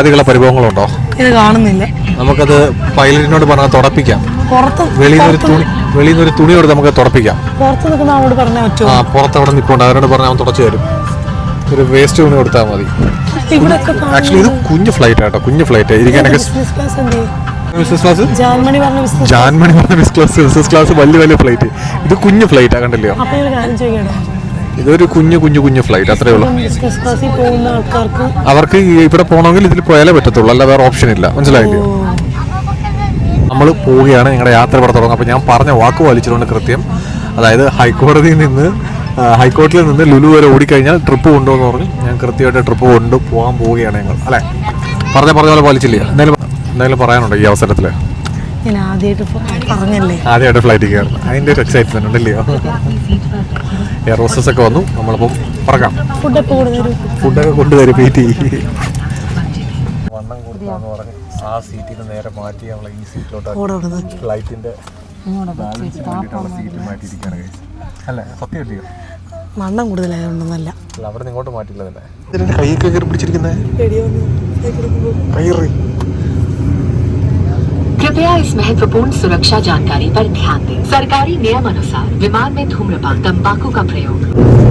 പരാതികളോ പരിഭവങ്ങളുണ്ടോ ഇത് കാണുന്നില്ല. നമുക്കത് പൈലറ്റിനോട് പറഞ്ഞാൽ തുടപ്പിക്കാം. പുറത്ത് വെളിയിൽ നിന്ന് ഒരു തുണി വെളിയിൽ നിന്ന് ഒരു തുണി കൊടുത്ത് നമുക്ക് തുടപ്പിക്കാം. പുറത്ത് നിൽക്കുന്ന അവളോട് പറഞ്ഞാൽ ആ പുറത്ത് അവിടെ നിൽപ്പുണ്ട്. അവരോട് പറഞ്ഞാൽ അവൻ തുടച്ചു തരും. ഒരു വേസ്റ്റ് തുണി കൊടുത്താൽ മതി. ആക്ച്വലി ഇത് കുഞ്ഞു ഫ്ലൈറ്റ് ആട്ടോ. കുഞ്ഞു ഫ്ലൈറ്റ് ഇരിക്കാനൊക്കെ ബിസിനസ് ക്ലാസ് എന്ത്? ചെയ്യും? ബിസിനസ് ക്ലാസ് ജാൻമണി പറഞ്ഞ ബിസിനസ് ജാൻമണി പറഞ്ഞ ബിസിനസ് ക്ലാസ് ബിസിനസ് ക്ലാസ് വലിയ വലിയ ഫ്ലൈറ്റ് ഇത് കുഞ്ഞു ഫ്ലൈറ്റ് ആ കണ്ടില്ലയോ? അപ്പൊ ഒരു കാര്യം ചെയ്യണം ഇതൊരു കുഞ്ഞു കുഞ്ഞു കുഞ്ഞു ഫ്ലൈറ്റ് അത്രേ ഉള്ളൂ. ബിസിനസ് ക്ലാസ്സിൽ പോകുന്ന ആൾക്കാർക്ക് അവർക്ക് ഇവിടെ പോകണമെങ്കിൽ ഇതിൽ പോയാലേ പറ്റത്തുള്ളൂ അല്ല വേറെ ഓപ്ഷൻ ഇല്ല. മനസ്സിലായില്ലേ? നമ്മൾ പോവുകയാണ് ഞങ്ങളുടെ യാത്ര ഇവിടെ തുടങ്ങും അപ്പോൾ ഞാൻ പറഞ്ഞ വാക്ക് പാലിച്ചിട്ടുണ്ട് കൃത്യം. അതായത് ഹൈക്കോടതിയിൽ നിന്ന് ഹൈക്കോടതിയിൽ നിന്ന് ലുലു വരെ ഓടിക്കഴിഞ്ഞാൽ ട്രിപ്പ് കൊണ്ടുവന്ന് പറഞ്ഞു ഞാൻ കൃത്യമായിട്ട് ട്രിപ്പ് കൊണ്ട് പോകാൻ പോവുകയാണ് ഞങ്ങൾ. അല്ലേ? പറഞ്ഞ പറഞ്ഞ പോലെ പാലിച്ചില്ല? എന്തായാലും എന്തായാലും പറയാനുണ്ടോ ഈ അവസരത്തിൽ ഞാൻ ആദ്യമായിട്ട് പറഞ്ഞല്ലേ? ആദ്യമായിട്ട് ഫ്ലൈറ്റിൽ കയറണം അതിന്റെ ഒരു എക്സൈറ്റ്മെന്റ് ഉണ്ടല്ലോ എയർ ഹോസ്റ്റസ് ഒക്കെ വന്നു. നമ്മളിപ്പം പറക്കാം. ഫുഡ് കൊണ്ടുതരും ഫുഡൊക്കെ കൊണ്ടുവരും പീറ്റി വണ്ണം കൊടുത്താന്ന് പറഞ്ഞ് ആ സീറ്റിൽ നിന്ന് നേരെ മാറ്റി നമ്മൾ ഈ സീറ്റിലോട്ട് ഫ്ലൈറ്റിന്റെ സീറ്റ് മാറ്റിയിരിക്കുകയാണ് guys. അല്ലേ? സത്യമല്ലയോ വണ്ണം കൂടുതലായതുകൊണ്ടൊന്നല്ല. അവിടെ നിന്ന് ഇങ്ങോട്ട് മാറ്റിയില്ല തന്നെ കൈയൊക്കെ കയറി പിടിച്ചിരിക്കുന്നത് കയറി. कृपया इस महत्वपूर्ण सुरक्षा जानकारी पर ध्यान दें। सरकारी नियम अनुसार विमान में धूम्रपान, तंबाकू का प्रयोग।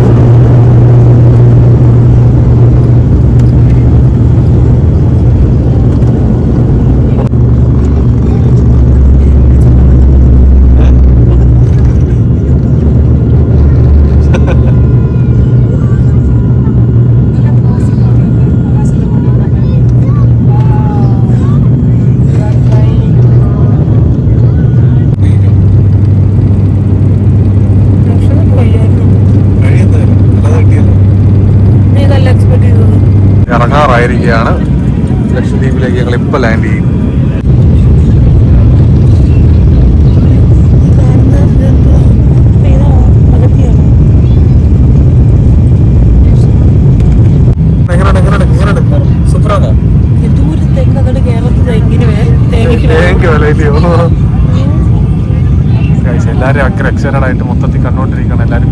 ലക്ഷദ്വീപിലേക്ക് ഞങ്ങൾ ഇപ്പൊ ലാൻഡ് ചെയ്യും. എങ്ങനെയുണ്ട് എങ്ങനെയുണ്ട് മൊത്തത്തിൽ കണ്ടോണ്ടിരിക്കണം ദൂരം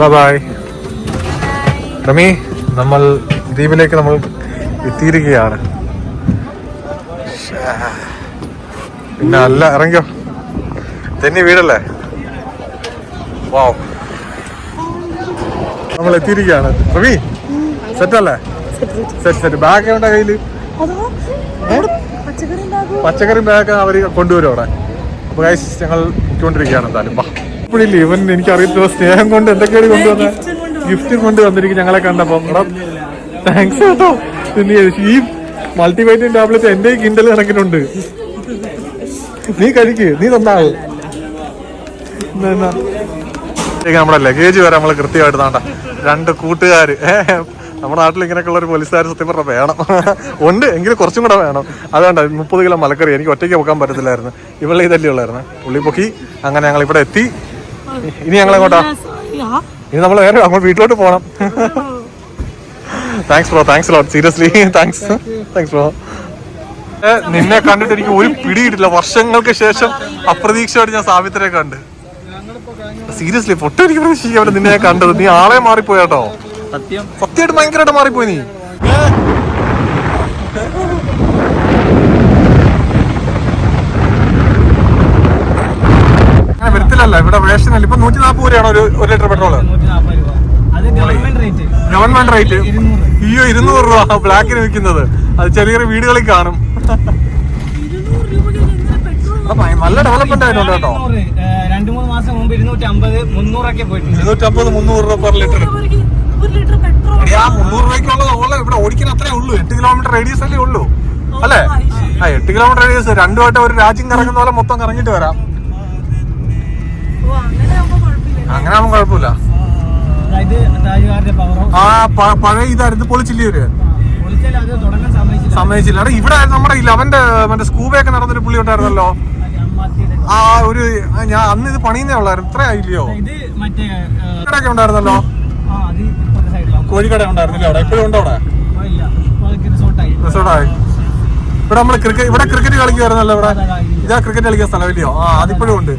ബൈ റമി നമ്മൾ ദ്വീപിലേക്ക് നമ്മൾ എത്തിയിരിക്കുകയാണ്. പിന്നെ അല്ല ഇറങ്ങിയോ തെന്നി വീടല്ലേ വാവ്. നമ്മൾ എത്തിയിരിക്കുകയാണ്. റമി സെറ്റ് അല്ലേ? സെറ്റ് സെറ്റ് ബാഗ് എവിടെ കയ്യിൽ പച്ചക്കറി ബാഗ് അവർ കൊണ്ടുവരും അവിടെ. അപ്പൊ ഞങ്ങൾ കൊണ്ടിരിക്കുകയാണ് എന്തായാലും. ഇപ്പോഴില്ലേ. ഇവൻ എനിക്ക് അറിയത്തില്ല സ്നേഹം കൊണ്ട് എന്തൊക്കെയാണ് കൊണ്ടുവന്നത്? ഗിഫ്റ്റ് കൊണ്ട് വന്നിരിക്കും ഞങ്ങളെ കണ്ടപ്പം. താങ്ക്സ് കേട്ടോ. ഈ മൾട്ടിവൈറ്റമിൻ ടാബ്ലറ്റ് എന്റെ കിണ്ടൽ കണക്കിനുണ്ട്. നീ കഴിക്ക്. നീ. ഇതൊക്കെ നമ്മുടെ ലഗേജ് വരെ നമ്മൾ കൃത്യമായിട്ട് താണ്ട. രണ്ട് കൂട്ടുകാർ നമ്മുടെ നാട്ടിൽ ഇങ്ങനെയൊക്കെയുള്ള ഒരു പോലീസുകാർ സത്യം പറഞ്ഞാൽ വേണം. ഉണ്ട് എങ്കിലും കുറച്ചും കൂടെ വേണം. അതുകൊണ്ട് മുപ്പത് കിലോ മലക്കറി എനിക്ക് ഒറ്റയ്ക്ക് പോകാൻ പറ്റത്തില്ലായിരുന്നു. ഇവളെ ഇതല്ലേ ഉള്ളായിരുന്നു. പുള്ളി പൊക്കി അങ്ങനെ ഞങ്ങൾ ഇവിടെ എത്തി. ഇനി ഞങ്ങൾ എങ്ങോട്ടാ ഇനി നമ്മൾ വേറെ നമ്മൾ വീട്ടിലോട്ട് പോകണം thanks bro thanks lot seriously thanks thanks bro നിന്നെ കണ്ടിട്ട് എനിക്ക് ഒരു പിടി കിട്ടില്ല വർഷങ്ങൾക്ക് ശേഷം അപ്രതീക്ഷിതമായിട്ട് ഞാൻ സാവിത്രിയെ കണ്ട്. സീരിയസ്ലി പൊട്ടും എനിക്ക് പ്രതീക്ഷിക്കാൻ നിന്നെ ഞാൻ കണ്ടത്. നീ ആളെ മാറിപ്പോയാട്ടോ? സത്യം. സത്യമായിട്ട് ഭയങ്കരമായിട്ട് മാറിപ്പോയി നീ. വരത്തില്ലല്ല ഇവിടെ റേഷനല്ല ഇപ്പൊ നൂറ്റി നാൽപ്പത് രൂപയാണ് ഒരു ഒരു ലിറ്റർ പെട്രോൾ നൂറ്റി രൂപ. അത് ഗവൺമെന്റ് റേറ്റ്. Government rate. അയ്യോ ഇരുന്നൂറ് രൂപ. ബ്ലാക്കിന് വിൽക്കുന്നത് അത് ചെറിയ ചെറിയ വീടുകളിൽ കാണും. നല്ല ഡെവലപ്മെന്റ് ആയിട്ടുണ്ട് കേട്ടോ. രണ്ടു മൂന്ന് മാസം മുമ്പ് ഇരുന്നൂറ്റി അമ്പത് മുന്നൂറൊക്കെ പോയിട്ടുണ്ട്. ഇരുന്നൂറ്റമ്പത് മുന്നൂറ് രൂപ പെർ ലിറ്റർ. ഒരു ലിറ്റർ പെട്രോൾ ആ മുന്നൂറ് രൂപയ്ക്കുള്ളത് ഓളെ ഇവിടെ ഓടിക്കാൻ അത്രേ ഉള്ളൂ. എട്ട് കിലോമീറ്റർ റേഡിയസ് അല്ലേ ഉള്ളൂ. അല്ലേ? ആ എട്ട് കിലോമീറ്റർ റേഡിയസ് രണ്ടു വട്ടം ഒരു രാജ്യം കറങ്ങുന്ന പോലെ മൊത്തം കറങ്ങിട്ട് വരാം. അങ്ങനെ ആവുമ്പോൾ കുഴപ്പമില്ല ആ പഴയ ഇതായിരുന്നു പൊളിച്ചില്ലേ ഒരു സമ്മതിച്ചില്ല. അവിടെ ഇവിടെ നമ്മുടെ ഇല്ല അവന്റെ മറ്റേ സ്കൂബയൊക്കെ നടന്നൊരു പുള്ളി ഉണ്ടായിരുന്നല്ലോ. ആ ഒരു ഞാൻ അന്ന് ഇത് പണിയുന്നേ ഉള്ളായിരുന്നു. ഇത്ര ആയില്ലയോ? കടയൊക്കെ ഉണ്ടായിരുന്നല്ലോ. കോഴിക്കട ഉണ്ടായിരുന്നില്ല അവിടെ? എപ്പോഴും ഉണ്ടോ അവിടെ? റിസോർട്ടായി ഇവിടെ നമ്മൾ ക്രിക്കറ്റ് ഇവിടെ ക്രിക്കറ്റ് കളിക്കുമായിരുന്നല്ലോ ഇവിടെ. ഇതാ ക്രിക്കറ്റ് കളിക്കുന്ന സ്ഥലമില്ലയോ? ആ അതിപ്പോഴും ഉണ്ട്.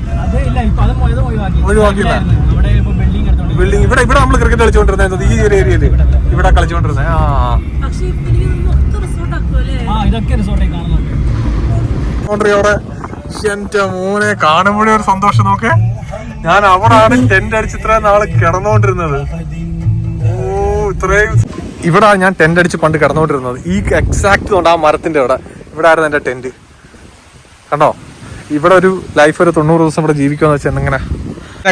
ഒഴിവാക്കിയില്ല. ബിൽഡിംഗ് ഇവിടെ ഇവിടെ നമ്മൾ ക്രിക്കറ്റ് കളിച്ചുകൊണ്ടിരുന്നത് ഈ ഒരു ഏരിയയിൽ ഇവിടെ കളിച്ചുകൊണ്ടിരുന്നത് ആ. അവിടെ? എന്റെ മോനെ കാണുമ്പോഴേ ഒരു സന്തോഷം. നോക്കേ. ഞാൻ അവിടാണ് ടെന്റ് അടിച്ച് നാളെ നാൾ കിടന്നുകൊണ്ടിരുന്നത്. ഓ ഇത്രയും ഇവിടെ ഞാൻ ടെന്റ് അടിച്ച് പണ്ട് കിടന്നുകൊണ്ടിരുന്നത്. ഈ എക്സാക്ട് കൊണ്ട് ആ മരത്തിന്റെ അവിടെ. ഇവിടെ ആയിരുന്നു എന്റെ ടെന്റ് കണ്ടോ? ഇവിടെ ഒരു ലൈഫ് ഒരു തൊണ്ണൂറ് ദിവസം ഇവിടെ ജീവിക്കുക എന്ന് വെച്ചാൽ എങ്ങനെ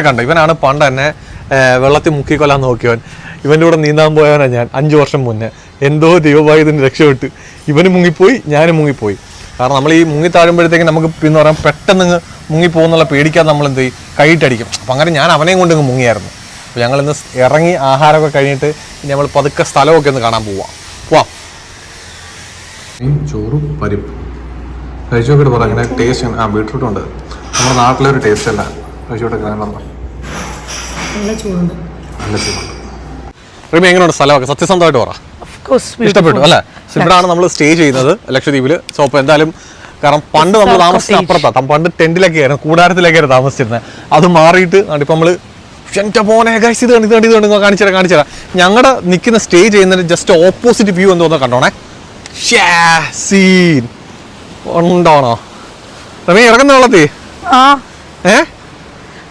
കണ്ടോ ഇവനാണ് പണ്ട് എന്നെ ഏ, വെള്ളത്തിൽ മുക്കിക്കൊല്ലാൻ നോക്കിയവൻ. ഇവന്റെ കൂടെ നീന്താൻ പോയവനാണ് ഞാൻ അഞ്ച് വർഷം മുന്നേ. എന്തോ ദൈവമായി ഇതിന് രക്ഷപ്പെട്ട്. ഇവന് മുങ്ങിപ്പോയി ഞാനും മുങ്ങിപ്പോയി. കാരണം നമ്മൾ ഈ മുങ്ങി താഴുമ്പോഴത്തേക്ക് നമുക്ക് പിന്നെ പറയാം പെട്ടെന്ന് മുങ്ങിപ്പോകുന്നുള്ള പേടിക്കാതെ നമ്മൾ എന്ത് ചെയ്യും? കൈയിട്ടടിക്കും. അപ്പം അങ്ങനെ ഞാൻ അവനെയും കൊണ്ട് ഇങ്ങ് മുങ്ങിയായിരുന്നു. അപ്പോൾ ഞങ്ങൾ ഇന്ന് ഇറങ്ങി ആഹാരമൊക്കെ കഴിഞ്ഞിട്ട് നമ്മൾ പതുക്കെ സ്ഥലമൊക്കെ ഒന്ന് കാണാൻ പോവാം. പോവാം. ചോറും പരിപ്പ്. കഴിച്ചു പറഞ്ഞാൽ ടേസ്റ്റ് ആ ബീട്രൂട്ട് ഉണ്ട് നമ്മുടെ നാട്ടിലെ ഒരു ടേസ്റ്റ് അല്ല കഴിച്ചോട്ടൊക്കെ നല്ല ചൂടുണ്ട്. നല്ല ചൂടുണ്ട്. റിമി എങ്ങനെയുണ്ട് സ്ഥലമൊക്കെ? സത്യസന്ധമായിട്ട് പറ. ഇഷ്ടപ്പെട്ടു അല്ലേ? ഇവിടാണ് നമ്മൾ സ്റ്റേ ചെയ്യുന്നത് ലക്ഷദ്വീപിൽ സോ അപ്പോൾ എന്തായാലും കാരണം പണ്ട് നമ്മൾ താമസിച്ച അപ്പുറത്താ. പണ്ട് ടെന്റിലൊക്കെ ആയിരുന്നു കൂടാരത്തിലൊക്കെയായിരുന്നു താമസിച്ചിരുന്നത്. അത് മാറിയിട്ട് ഇപ്പം നമ്മൾ എന്റെ പോനെ ഗൈസ് ഇത് കണ്ടിത് കണ്ടിത് കണ്ട് കാണിച്ചുതരാം കാണിച്ചുതരാം ഞങ്ങളുടെ നിൽക്കുന്ന സ്റ്റേ ചെയ്യുന്നതിന് ജസ്റ്റ് ഓപ്പോസിറ്റ് വ്യൂ എന്ന് തോന്നുന്നു കണ്ടോണേ. സീൻ ഉണ്ടോണോ? റമി ഇറങ്ങുന്ന വെള്ളത്തി ഏ?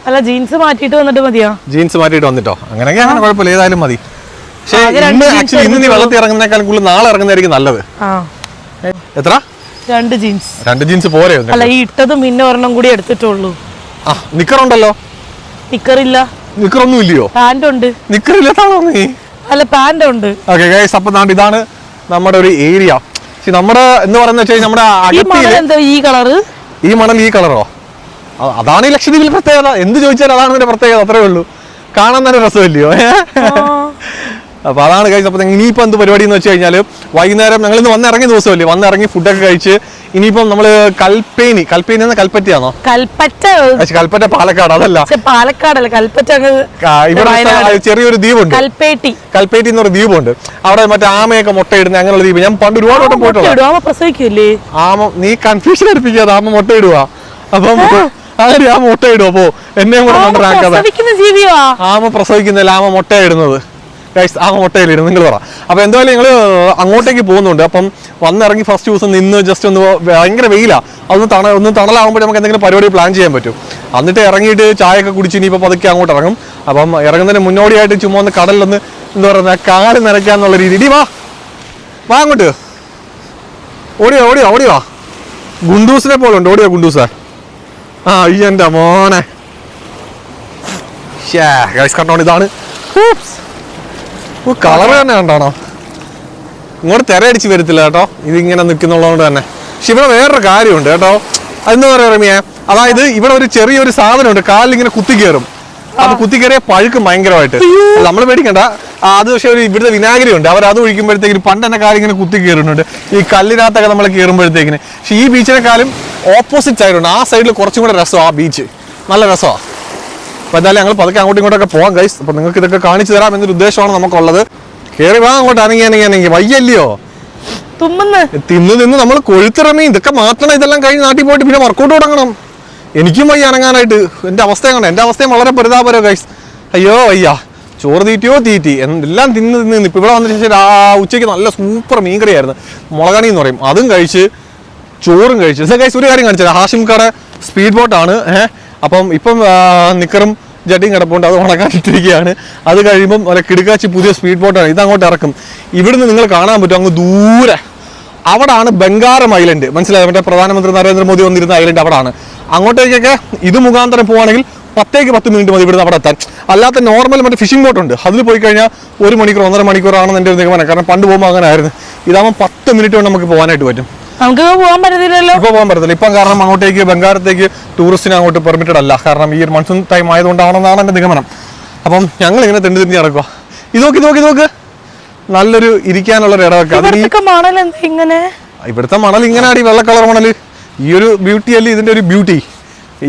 അല്ല ജീൻസ് മാറ്റിയിട്ട് വന്നിട്ട് മതിയോ? ജീൻസ് മാറ്റിയിട്ട് വന്നിട്ടോ? അങ്ങനെയൊക്കെ അങ്ങനെ കുഴപ്പമില്ല. ഏതായാലും മതി. പക്ഷേ ഇന്ന് ആക്ച്വലി ഇന്ന് നീ. വെള്ളത്തിൽ ഇറങ്ങുന്നേക്കാൾ കൂടുതൽ നാളെ ഇറങ്ങുന്നതായിരിക്കും നല്ലത്. എത്ര? രണ്ട് ജീൻസ് രണ്ട് ജീൻസ് പോരെ അല്ല ഈ ഇട്ടതും പിന്നെ ഒരെണ്ണം കൂടി എടുത്തിട്ടുള്ളൂ. ആ നിക്കർ ഉണ്ടല്ലോ. നിക്കറില്ല നിക്കറൊന്നും ഇല്ലയോ? പാന്റ് ഉണ്ട്. നിക്കർ നിക്കറില്ലാത്താണോ നീ? അല്ല പാന്റ് ഉണ്ട്. ഓക്കെ ഗൈസ് അപ്പോൾ നാണ്ട് ഇതാണ് നമ്മുടെ ഒരു ഏരിയ നമ്മുടെ എന്ന് പറയുന്ന വെച്ചാൽ നമ്മുടെ ഈ കളറ്? ഈ മണൽ ഈ കളറോ? അതാണ് ഈ ലക്ഷദ്വീപിൽ പ്രത്യേകത. എന്ത് ചോദിച്ചാൽ അതാണ് ഇതിന്റെ പ്രത്യേകത അത്രേ ഉള്ളൂ. കാണാൻ തന്നെ രസമില്ലയോ? അപ്പൊ അതാണ് കഴിച്ചത് അപ്പൊ ഇനിയിപ്പോ എന്ത് പരിപാടി എന്ന് വെച്ച് കഴിഞ്ഞാൽ വൈകുന്നേരം ഞങ്ങൾ ഇന്ന് വന്നിറങ്ങിയ ദിവസമല്ലേ? വന്നിറങ്ങി ഫുഡൊക്കെ കഴിച്ച് ഇനിയിപ്പം നമ്മൾ കൽപ്പേനി. കൽപ്പേനി എന്ന കൽപ്പറ്റയാണോ? കൽപ്പറ്റ. കൽപ്പറ്റ പാലക്കാട് അതല്ല. പാലക്കാടല്ല. കൽപ്പറ്റ ഇവിടെ ചെറിയൊരു ദ്വീപുണ്ട്. കൽപ്പേട്ടി. കൽപ്പേറ്റി എന്നൊരു ദ്വീപുണ്ട്. അവിടെ മറ്റേ ആമയൊക്കെ മുട്ടയിടുന്ന അങ്ങനെയുള്ള ദ്വീപ്. ഞാൻ പണ്ട് ഒരുപാട് വട്ടം പോയിട്ടുണ്ട് ഇടും ആമ നീ കൺഫ്യൂഷൻ എടുപ്പിക്കാതെ ആമ മുട്ടയിടുക അപ്പം അങ്ങനെ ആ മുട്ടയിടുക അപ്പോ എന്നെയും കൂടെ ജീവിയാ? ആമ പ്രസവിക്കുന്നില്ല ആമ മുട്ടയിടുന്നത്. ഗൈസ് ആമ മുട്ടയിലിടും നിങ്ങൾ പറ. അപ്പൊ എന്തായാലും ഞങ്ങൾ അങ്ങോട്ടേക്ക് പോകുന്നുണ്ട്. അപ്പം വന്നിറങ്ങി ഫസ്റ്റ് ദിവസം നിന്ന് ജസ്റ്റ് ഒന്ന് ഭയങ്കര വെയിലാ. അതൊന്ന് തണ ഒന്ന് തണലാകുമ്പോൾ നമുക്ക് എന്തെങ്കിലും പരിപാടി പ്ലാൻ ചെയ്യാൻ പറ്റും. എന്നിട്ട് ഇറങ്ങിയിട്ട് ചായയൊക്കെ കുടിച്ച് ഇനിയിപ്പോൾ പതുക്കെ അങ്ങോട്ട് ഇറങ്ങും. അപ്പം ഇറങ്ങുന്നതിന് മുന്നോടിയായിട്ട് ചുമ്മാ ഒന്ന് കടലിലൊന്ന് എന്താ പറയുക കാൽ നിറയ്ക്കാന്നുള്ള രീതി. ഇടി വാ. വാ അങ്ങോട്ട്. ഓടിയോ ഓടിയോ ഓടിയോ. ഗുണ്ടൂസിനെ പോലെ ഉണ്ട്. ഓടിയോ ഗുണ്ടൂസേ. ആ ഈ എന്റെ മോനെ. ഗൈസ് കണ്ടോണ്ട് ഇതാണ്. കളർ തന്നെ കണ്ടാണോ. ഇങ്ങോട്ട് തിരയടിച്ച് വരത്തില്ല കേട്ടോ. ഇതിങ്ങനെ നിൽക്കുന്നുള്ളതുകൊണ്ട് തന്നെ. പക്ഷെ ഇവിടെ വേറൊരു കാര്യമുണ്ട് കേട്ടോ. അതെന്താ പറയാ റമിയ? അതായത് ഇവിടെ ഒരു ചെറിയൊരു സാധനമുണ്ട്. കാലിൽ ഇങ്ങനെ കുത്തി കയറും അത് കുത്തി കയറിയ പഴുക്കും ഭയങ്കരമായിട്ട് നമ്മൾ പേടിക്കണ്ട. അത് പക്ഷെ ഒരു ഇവിടുത്തെ വിനാഗിരി ഉണ്ട് അവർ അത് ഒഴിക്കുമ്പോഴത്തേക്കും പണ്ട് തന്നെ കാലിങ്ങനെ കുത്തി കയറുന്നുണ്ട് ഈ കല്ലിനകത്തൊക്കെ നമ്മൾ കയറുമ്പോഴത്തേക്കിന് പക്ഷെ ഈ ബീച്ചിനെക്കാളും ഓപ്പോസിറ്റ് സൈഡുണ്ട് ആ സൈഡിൽ കുറച്ചും കൂടെ രസമാണ് ആ ബീച്ച് നല്ല രസമാണ് അപ്പോൾ എന്തായാലും ഞങ്ങൾ പതുക്കെ അങ്ങോട്ടും ഇങ്ങോട്ടൊക്കെ പോകാം ഗൈസ് അപ്പോൾ നിങ്ങൾക്ക് ഇതൊക്കെ കാണിച്ചു തരാം എന്നൊരു ഉദ്ദേശമാണ് നമുക്കുള്ളത്. കയറി വാ അങ്ങോട്ട് അനങ്ങി അനങ്ങി അനങ്ങി. വയ്യല്ലയോ? തുമ്മുന്ന്. തിന്ന് തിന്ന് നമ്മൾ കൊഴുത്തിറങ്ങി ഇതൊക്കെ മാറ്റണം ഇതെല്ലാം കഴിഞ്ഞ് നാട്ടിൽ പോയിട്ട് പിന്നെ വർക്കൗട്ട് തുടങ്ങണം. എനിക്കും വയ്യ അനങ്ങാനായിട്ട്. എന്റെ അവസ്ഥ എങ്ങനെ എന്റെ അവസ്ഥയും വളരെ പരിതാപരോ ഗൈസ് അയ്യോ വയ്യ. ചോറ് തീറ്റിയോ? തീറ്റി. എല്ലാം തിന്ന് തിന്ന് തിന്ന്. ഇപ്പം ഇവിടെ വന്നതിന് ശേഷം ആ ഉച്ചയ്ക്ക് നല്ല സൂപ്പർ മീൻകറിയായിരുന്നു മുളകണി എന്ന് പറയും. അതും കഴിച്ച് ചോറും കഴിച്ചു. ഗൈസ് ഒരു കാര്യം കാണിച്ചത് ഹാഷിം കട സ്പീഡ് ബോട്ടാണ് ഏഹ് അപ്പം ഇപ്പം നിക്കറും ജട്ടിയും കിടപ്പുണ്ട്. അത് ഉണക്കാനിട്ടിരിക്കുകയാണ്. അത് കഴിയുമ്പം അല്ല കിടുക്കാച്ചി പുതിയ സ്പീഡ് ബോട്ടാണ് ഇത് അങ്ങോട്ട് ഇറക്കും. ഇവിടുന്ന് നിങ്ങൾ കാണാൻ പറ്റും അങ്ങ് ദൂരെ. അവിടാണ് ബംഗാറം ഐലൻഡ് മനസ്സിലായോ? മറ്റേ പ്രധാനമന്ത്രി നരേന്ദ്രമോദി വന്നിരുന്ന ഐലൻഡ് അവിടാണ്. അങ്ങോട്ടേക്കൊക്കെ ഇത് മുഖാന്തരം പോവാണെങ്കിൽ പത്തേക്ക് പത്ത് മിനിറ്റ് മതി ഇവിടുന്ന് അവിടെ എത്താൻ. അല്ലാത്ത നോർമൽ മറ്റേ ഫിഷിംഗ് ബോട്ട് ഉണ്ട്. അതിൽ പോയി കഴിഞ്ഞാൽ ഒരു മണിക്കൂർ ഒന്നര മണിക്കൂറാണെന്ന് എന്റെ ഒരു നിഗമനം. കാരണം പണ്ട് പോകുമ്പോൾ അങ്ങനെ ആയിരുന്നു ഇതാകുമ്പോൾ പത്ത് മിനിറ്റ് കൊണ്ട് നമുക്ക് പോകാനായിട്ട് പറ്റും. നമുക്ക് പോകാൻ പറ്റത്തില്ലല്ലോ. ഇപ്പൊ പോകാൻ പറ്റത്തില്ല. ഇപ്പം കാരണം അങ്ങോട്ടേക്ക് ബംഗാളത്തേക്ക് ടൂറിസ്റ്റിന് അങ്ങോട്ട് പെർമിറ്റഡ് അല്ല കാരണം ഈ ഒരു മൺസൂൺ ടൈം ആയതുകൊണ്ടാണെന്നാണ് എന്റെ നിഗമനം. അപ്പം ഞങ്ങൾ ഇങ്ങനെ തെണ്ടി തിരിഞ്ഞ് നടക്കുക ഇത് നോക്കി നോക്കി നോക്ക്. നല്ലൊരു ഇരിക്കാനുള്ള ഒരു മണൽ ഇങ്ങനെ? ഇവിടുത്തെ മണൽ ഇങ്ങനെ ആടി വെള്ള കളർ മണൽ ഈ ഒരു ബ്യൂട്ടി അല്ലേ ഇതിന്റെ ഒരു ബ്യൂട്ടി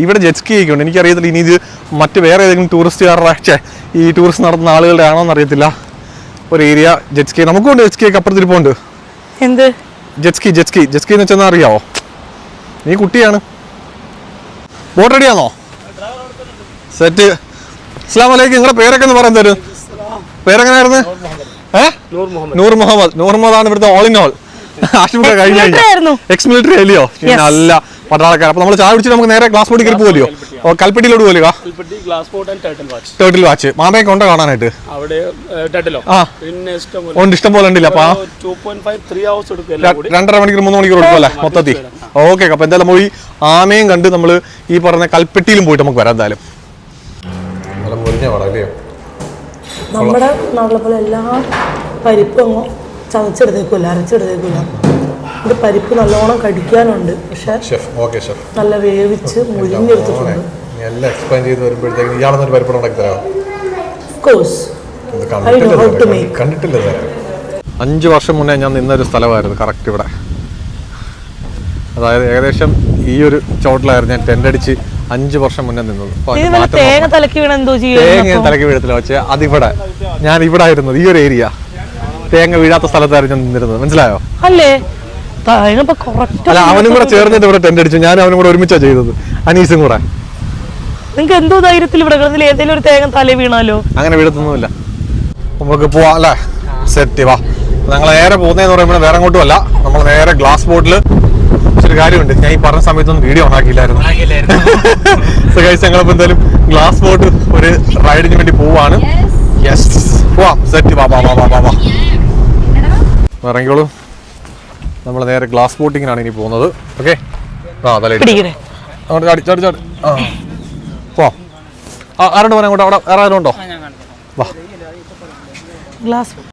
ഇവിടെ ജെറ്റ് സ്കീ ഒക്കെ ഉണ്ട്. എനിക്കറിയത്തില്ല. ഇനി ഇത് മറ്റ് വേറെ ഏതെങ്കിലും ടൂറിസ്റ്റുകാരുടെ ഛെ, ഈ ടൂറിസ്റ്റ് നടത്തുന്ന ആളുകളുടെ ആണോ എന്നറിയത്തില്ല ഒരു ഏരിയ ജെറ്റ് സ്കീ നമുക്കുണ്ട് ജെറ്റ് സ്കി ഒക്കെ അപ്പുറത്തിരിപ്പുണ്ട്. എന്ത്? ജെറ്റ് ജെസ്കി ജെസ്കി സ്കി ജെറ്റ് സ്കി എന്ന് വെച്ചാൽ അറിയാവോ? നീ കുട്ടിയാണ്. ബോട്ട് റെഡിയാണോ സെറ്റ് അസ്ലാം വലൈക്കും നിങ്ങളുടെ പേരൊക്കെ ഒന്ന് പറയാൻ തരും. പേരെങ്ങനെയായിരുന്നു ഏഹ് നൂർ മുഹമ്മദ്. നൂർ മുഹമ്മദ്. ആണ് ഇവിടുത്തെ ഓൾ ഇൻ ഓൾ ആശുപത്രി കഴിഞ്ഞ. എക്സ് മിലിറ്ററി അല്ലയോ. നല്ല പട്ടാളക്കാർ. അപ്പൊ നമ്മൾ ചായ കുടിച്ചിട്ട് നമുക്ക് നേരെ ഗ്ലാസ് ബോട്ടി കയറി പോലെയോ ഓ കൽപ്പെട്ടിയിലോട്ട് പോലെയോ Kalpatti glass boat and turtle watch turtle watch മാമയൊക്കെ ഉണ്ടോ കാണാനായിട്ട്? അവിടെ ടേർട്ടിലോ ആ. പിന്നെ ഇഷ്ടം പോലെ ഉണ്ട് ഇഷ്ടം പോലെ ഉണ്ടല്ലോ അപ്പൊ. ആ two point five three hours എടുക്കും എല്ലാം കൂടി. രണ്ടര മണിക്കൂർ മൂന്ന് മണിക്കൂർ എടുക്കുമല്ലേ മൊത്തത്തിൽ. ഓക്കെ അപ്പൊ എന്തായാലും നമ്മൾ ഈ ആമയും കണ്ട് നമ്മൾ ഈ പറഞ്ഞ കൽപ്പെട്ടിയിലും പോയിട്ട് നമുക്ക് വരാം എന്തായാലും. നമ്മുടെ നാട്ടിലെ പോലെ എല്ലാ പരിപ്പും ചതച്ചെടുത്തേക്കില്ല അരച്ചെടുത്തേക്കില്ല ഇത് പരിപ്പ് നല്ലോണം കടിക്കാനുണ്ട്. പക്ഷെ നല്ല വേവിച്ച് മുരിഞ്ഞെടുത്തിട്ടുണ്ട് എല്ലാം എക്സ്പ്ലെയിൻ ചെയ്ത് വരുമ്പോഴത്തേക്ക് ഉണ്ടാക്കി കണ്ടിട്ടില്ല തരാം അഞ്ച് വർഷം മുന്നേ ഞാൻ നിന്നൊരു സ്ഥലമായിരുന്നു കറക്റ്റ് ഇവിടെ. അതായത് ഏകദേശം ഈ ഒരു ചോട്ടിലായിരുന്നു ഞാൻ ടെന്റ് അടിച്ച് അഞ്ച് വർഷം മുന്നേ നിന്നത്. തേങ്ങ തലക്കി വീഴത്തില്ല പക്ഷേ അതിവിടെ ഞാൻ ഇവിടെ ആയിരുന്നത് ഈ ഒരു ഏരിയ തേങ്ങ വീഴാത്ത സ്ഥലത്തായിരുന്നു ഞാൻ നിന്നിരുന്നത്. മനസ്സിലായോ? അല്ലേ? അല്ല അവനും കൂടെ ചേർന്നിട്ട് ഇവിടെ ടെന്റ് അടിച്ചു. ഞാൻ അവനും കൂടെ ഒരുമിച്ചാ ചെയ്തത്. അനീസും കൂടെ. നിങ്ങക്ക് എന്തോ ധൈര്യത്തിൽ ഇവിടെ കിടന്നില്ല? ഏതെങ്കിലും ഒരു തേങ്ങ തല വീണാലോ? അങ്ങനെ വീഴത്തൊന്നുമില്ല. നമുക്ക് പോവാം അല്ലേ? സെറ്റ് വാ. ഞങ്ങൾ നേരെ പോകുന്നതെന്ന് പറയുമ്പോൾ വേറെ അങ്ങോട്ടും അല്ല. നമ്മൾ നേരെ ഗ്ലാസ് ബോട്ടിൽ ഒരു കാര്യമുണ്ട്. ഞാൻ ഈ പറഞ്ഞ സമയത്തൊന്നും വീഡിയോ ഉണ്ടാക്കിയില്ലായിരുന്നു. സോ ഗൈസ് ഞങ്ങളിപ്പോൾ എന്തായാലും ഗ്ലാസ് ബോട്ട് ഒരു റൈഡിന് വേണ്ടി പോവാണ്. യെസ് പോവാം. സെറ്റ് വാ വാ വാ വാ വാ. വാ ഇറങ്ങിക്കോളൂ. നമ്മൾ നേരെ ഗ്ലാസ് ബോട്ടിങ്ങിനാണ് ഇനി പോകുന്നത്. ഓക്കെ ആ തല ചാടി ചാടി ചാടി. ആ. പോവാം ആ ആരോട് പറയാം അങ്ങോട്ട്? അവിടെ വേറെ ആരും ഉണ്ടോ? വാ. ഗ്ലാസ്